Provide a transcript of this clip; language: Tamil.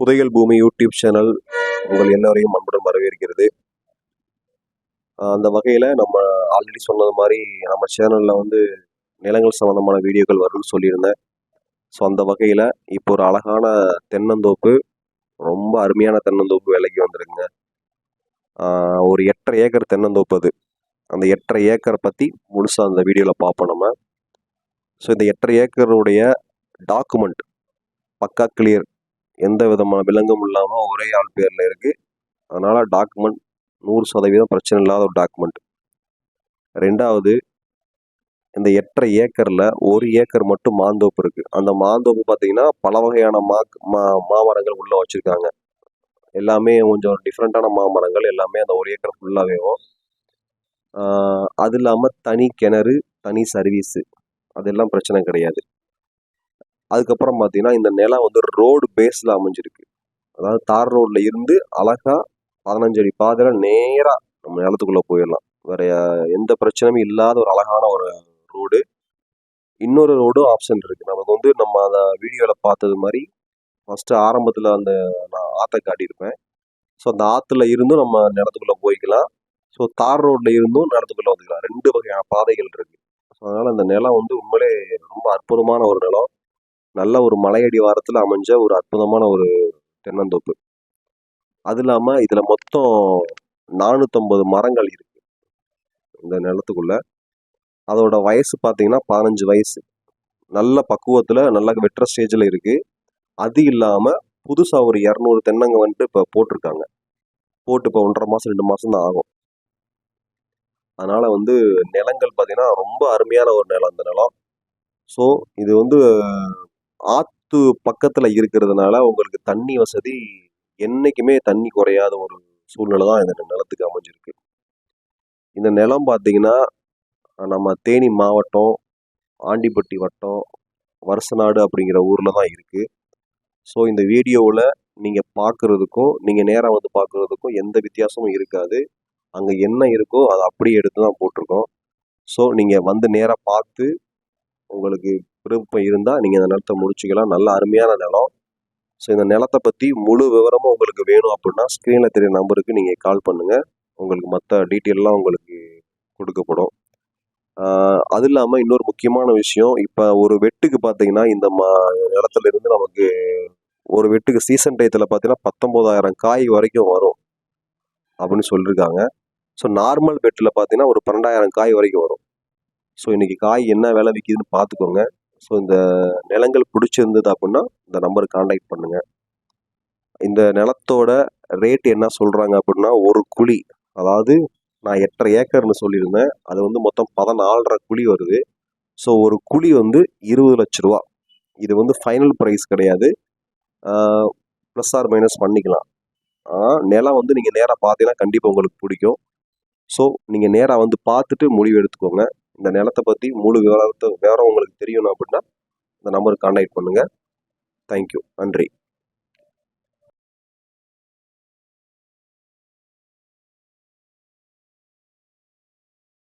புதையல் பூமி யூடியூப் சேனல் உங்கள் எல்லோரையும் அன்புடன் வரவேற்கிறது. அந்த வகையில் நம்ம ஆல்ரெடி சொன்னது மாதிரி நம்ம சேனலில் வந்து நிலங்கள் சம்மந்தமான வீடியோக்கள் வரும்னு சொல்லியிருந்தேன். ஸோ அந்த வகையில் இப்போ ஒரு அழகான தென்னந்தோப்பு ரொம்ப அருமையான தென்னந்தோப்பு விலைக்கு வந்திருக்குங்க. ஒரு எட்டரை ஏக்கர் தென்னந்தோப்பு அது. அந்த எட்டரை ஏக்கரை பற்றி முழுசாக அந்த வீடியோவில் பார்ப்போம் நம்ம. ஸோ இந்த எட்டரை ஏக்கருடைய டாக்குமெண்ட் பக்கா கிளியர் எந்த விதமான விலங்கும் இல்லாமல் ஒரே ஆள் பேரில் இருக்குது அதனால் டாக்குமெண்ட் நூறு சதவீதம் பிரச்சனை இல்லாத ஒரு டாக்குமெண்ட் ரெண்டாவது இந்த எட்டரை ஏக்கரில் ஒரு ஏக்கர் மட்டும் மாந்தோப்பு இருக்குது அந்த மாந்தோப்பு பார்த்தீங்கன்னா பல வகையான மா மா மாமரங்கள் உள்ளே வச்சுருக்காங்க. எல்லாமே கொஞ்சம் டிஃப்ரெண்ட்டான மாமரங்கள். எல்லாமே அந்த ஒரு ஏக்கர் ஃபுல்லாகவேவும் அது இல்லாமல் தனி கிணறு தனி சர்வீஸு அதெல்லாம் பிரச்சனை கிடையாது. அதுக்கப்புறம் பார்த்தீங்கன்னா இந்த நிலம் வந்து ரோடு பேஸில் அமைஞ்சிருக்கு. அதாவது தார் ரோட்டில் இருந்து அழகாக பதினஞ்சு அடி பாதையில் நேராக நம்ம நிலத்துக்குள்ளே போயிடலாம். வேற எந்த பிரச்சனையும் இல்லாத ஒரு அழகான ஒரு ரோடு இன்னொரு ரோடும் ஆப்ஷன் இருக்குது நமக்கு வந்து நம்ம அந்த வீடியோவில் பார்த்தது மாதிரி ஃபஸ்ட்டு ஆரம்பத்தில் அந்த நான் ஆற்றை காட்டியிருப்பேன். ஸோ அந்த ஆற்றுல இருந்தும் நம்ம நிலத்துக்குள்ளே போய்க்கலாம். ஸோ தார் ரோட்டில் இருந்தும் நிலத்துக்குள்ளே வந்துக்கலாம். ரெண்டு வகையான பாதைகள் இருக்குது ஸோ அதனால் அந்த நிலம் வந்து உண்மையிலே ரொம்ப அற்புதமான ஒரு நிலம். நல்ல ஒரு மலையடி வாரத்தில் அமைஞ்ச ஒரு அற்புதமான ஒரு தென்னந்தோப்பு. அது இல்லாமல் இதில் மொத்தம் நானூற்றம்பது மரங்கள் இருக்குது இந்த நிலத்துக்குள்ள. அதோட வயசு பார்த்தீங்கன்னா பதினஞ்சு வயசு. நல்ல பக்குவத்தில் நல்ல வெட்டுற ஸ்டேஜில் இருக்குது அது இல்லாமல் புதுசாக ஒரு இரநூறு தென்னங்க வந்துட்டு இப்போ போட்டிருக்காங்க. போட்டு இப்போ ஒன்றரை மாதம் ரெண்டு மாதம் தான் ஆகும். அதனால் வந்து நிலங்கள் பார்த்தீங்கன்னா ரொம்ப அருமையான ஒரு நிலம் அந்த நிலம். ஸோ இது வந்து ஆற்று பக்கத்தில் இருக்கிறதுனால உங்களுக்கு தண்ணி வசதி என்றைக்குமே தண்ணி குறையாத ஒரு சூழ்நிலை தான் இந்த நிலத்துக்கு அமைஞ்சிருக்கு. இந்த நிலம் பார்த்தீங்கன்னா நம்ம தேனி மாவட்டம் ஆண்டிப்பட்டி வட்டம் வருசநாடு அப்படிங்கிற ஊரில் தான் இருக்குது ஸோ இந்த வீடியோவில் நீங்கள் பார்க்குறதுக்கும் நீங்கள் நேராக வந்து பார்க்குறதுக்கும் எந்த வித்தியாசமும் இருக்காது. அங்கே என்ன இருக்கோ அதை அப்படியே எடுத்து தான் போட்டிருக்கோம். ஸோ நீங்கள் வந்து நேராக பார்த்து உங்களுக்கு விருப்பம் இருந்தால் நீங்கள் இந்த நிலத்தை முடிச்சுக்கலாம். நல்ல அருமையான நிலம். ஸோ இந்த நிலத்தை பற்றி முழு விவரமும் உங்களுக்கு வேணும் அப்படின்னா ஸ்க்ரீனில் தெரிய நம்பருக்கு நீங்கள் கால் பண்ணுங்கள் உங்களுக்கு மற்ற டீட்டெயிலெலாம் உங்களுக்கு கொடுக்கப்படும். அது இல்லாமல் இன்னொரு முக்கியமான விஷயம். இப்போ ஒரு வெட்டுக்கு பார்த்தீங்கன்னா இந்த மா நிலத்துல இருந்து நமக்கு ஒரு வெட்டுக்கு சீசன் டயத்தில் பார்த்தீங்கன்னா பத்தொம்போதாயிரம் காய் வரைக்கும் வரும் அப்படின்னு சொல்லியிருக்காங்க ஸோ நார்மல் வெட்டில் பார்த்தீங்கன்னா ஒரு பன்னெண்டாயிரம் காய் வரைக்கும் வரும். ஸோ இன்றைக்கி காய் என்ன விலை விற்கிதுன்னு பார்த்துக்கோங்க ஸோ இந்த நிலங்கள் பிடிச்சிருந்தது அப்படின்னா இந்த நம்பருக்கு காண்டாக்ட் பண்ணுங்க. இந்த நிலத்தோட ரேட் என்ன சொல்கிறாங்க அப்படின்னா ஒரு குழி. அதாவது நான் எட்டரை ஏக்கர்னு சொல்லியிருந்தேன். அது வந்து மொத்தம் பதினாலரை குழி வருது. ஸோ ஒரு குழி வந்து இருபது லட்ச ரூபா. இது வந்து ஃபைனல் ப்ரைஸ் கிடையாது. ப்ளஸ் ஆர் மைனஸ் பண்ணிக்கலாம். ஆனால் நிலம் வந்து நீங்கள் நேராக பார்த்தீங்கன்னா கண்டிப்பாக உங்களுக்கு பிடிக்கும். ஸோ நீங்கள் நேராக வந்து பார்த்துட்டு முடிவு எடுத்துக்கோங்க. இந்த நிலத்தை பற்றி முழு விவரத்தை விவரம் உங்களுக்கு தெரியணும் அப்படின்னா இந்த நம்பருக்கு கான்டாக்ட் பண்ணுங்கள் தேங்க்யூ நன்றி.